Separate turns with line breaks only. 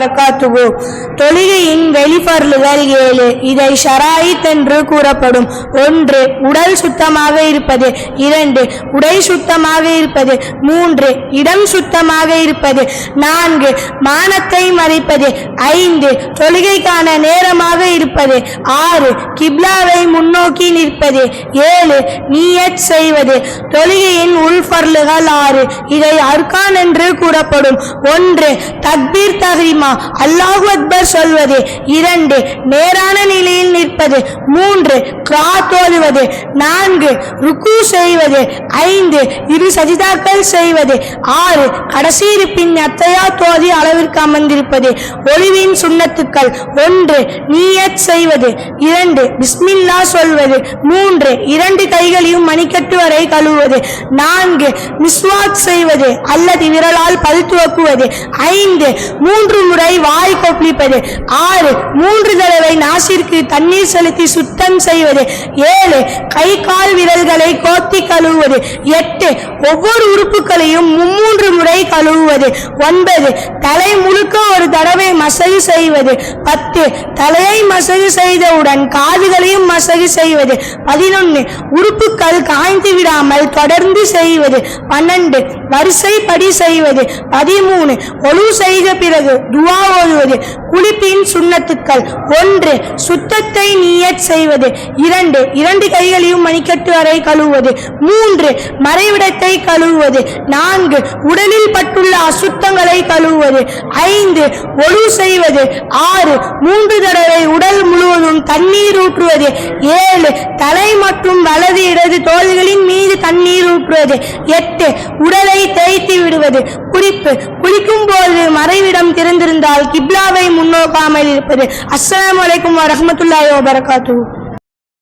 வபரகாத்துகு தொழுகையின் வெளிப்பொருள்கள் ஏழு. இதை ஷராயித் என்று கூறப்படும். ஒன்று உடல் சுத்தமாக இருப்பது. இரண்டு உடை சுத்தமாக இருப்பது. மூன்று இடம் சுத்தமாக இருப்பது. நான்கு மானத்தை மறைப்பது ஐந்து தொழுகைக்கான நேரமாக இருப்பது. ஆறு கிப்லாவை முன்னோக்கி நிற்பது. ஏழு நீயத் செய்வது. தொழுகையின் உள்பொருள்கள் ஆறு. இதை அர்கான் என்று கூறப்படும். ஒன்று தக்பீர் தஹ்ரிமா. அல்லாஹு அக்பர் சொல்வது இரண்டு நேரான நிலையில் நிற்பது மூன்று கிரா ஓதுவது நான்கு ருக்கு செய்வது ஐந்து இரு சஜிதாக்கள் செய்வது ஆறு கடைசி இருப்பின் அத்தையா தோதி அளவிற்கு அமர்ந்திருப்பது ஒளிவின் சுண்ணத்துக்கள் ஒன்று நீயத் செய்வது இரண்டு பிஸ்மில்லா சொல்வது மூன்று இரண்டு கைகளையும் மணிக்கட்டு வரை கழுவுவது நான்கு மிஸ்வாக் செய்வது அல்லது விரலால் பல் துவக்குவது ஐந்து மூன்று முறை வாய் கொப்பளிப்பது ஆறு மூன்று தடவை நாசிற்கு தண்ணீர் செலுத்தி சுத்தம் செய்வது. ஏழு கை கால் விரல்களை கோத்தி கழுவுவது. எட்டு ஒவ்வொரு உறுப்புகளையும் மும்மூன்று முறை கழுவுவது. ஒன்பது தலை முழுக்க ஒரு தடவை மசகு செய்வது. பத்து தலையை மசகு செய்தவுடன் காதுகளையும் மசகு செய்வது. பதினொன்று உறுப்புகள் காய்ந்து விடாமல் தொடர்ந்து செய்வது. பன்னெண்டு வரிசைப்படி செய்வது. பதிமூணு ஒழு செய்த பிறகு துவா துவா ஓதுவது குளிப்பின் சுண்ணத்துக்கள். ஒன்று சுத்தத்தை நீயத் செய்வது. இரண்டு இரண்டு கைகளையும் மணிக்கட்டு வரை கழுவுவது. மூன்று மறைவிடத்தை கழுவுவது. நான்கு உடலில் பட்டுள்ள அசுத்தங்களை கழுவுவது. ஐந்து ஒழு செய்வது. ஆறு மூன்று தடவை உடல் முழுவதும் தண்ணீர் ஊற்றுவது. ஏழு தலை மற்றும் வலது இடது தோள்களின் மீது தண்ணீர் ஊற்றுவது எட்டு உடலை தேய்த்து விடுவது. குறிப்பு குளிக்கும் போது மறைவிடம் திறந்திருந்தால் கிப்லாவை முன்னோக்காமல் இருப்பது. அஸ்லாம் வலைக்கும் வரஹ்மத்துல்லாஹி வபரகாத்துஹு.